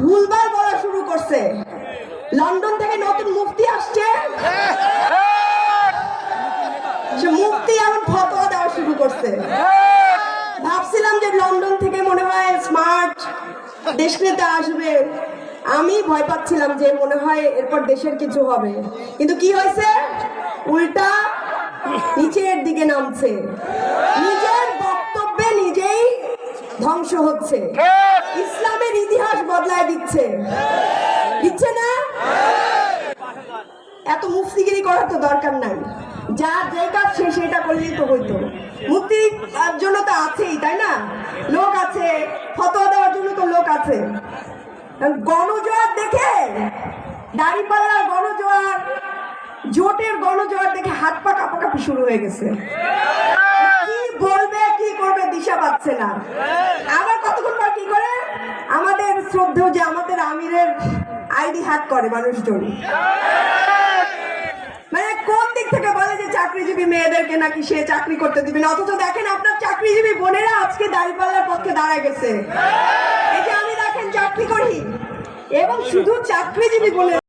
ভুলভাল বলা শুরু করছে। লন্ডন থেকে নতুন মুফতি আসছে। সে মুফতি এখন ফতোয়া দেওয়া শুরু করছে। ভাবছিলাম যে লন্ডন থেকে মনে হয় স্মার্ট দেশ নেতা আসবে। আমি ভয় পাচ্ছিলাম যে মনে হয় এরপর দেশের কিছু হবে। কিন্তু কি হয়েছে? উল্টা নিচের দিকে নামছে। নিজের ধ্বংস হচ্ছে। ইসলামের ইতিহাস বদলায় দিচ্ছে। দিচ্ছে না? এত মুফতিগিরি করার তো দরকার নাই। যা যে কাজ সে সেটা করলেই তো হইতো। মুক্তি জন্য তো আছেই, তাই না? লোক আছে, ফতোয়া দেওয়ার জন্য তো লোক আছে। গণজোয়ার দেখে, দাড়িপাল্লার গণজোয়ার, জোটের গণজোয়ার দেখে হাত পা কাঁপাকাঁপি শুরু হয়ে গেছে কি বলবে কি করবে দিশা পাচ্ছে না। আবার কতক্ষণ পর কি করে? আমাদের শ্রদ্ধেয় যে আমাদের আমিরের আইডি হ্যাক করে মানুষজন। মানে কোন দিক থেকে বলে যে চাকরিজীবী মেয়েদেরকে নাকি সে চাকরি করতে দিবে না? অথচ দেখেন আপনার চাকরিজীবী বোনেরা আজকে দাঁড়িপাল্লার পক্ষে দাঁড়ায় গেছে। এই যে আমি দেখেন চাকরি করি। এবং শুধু চাকরিজীবী বলে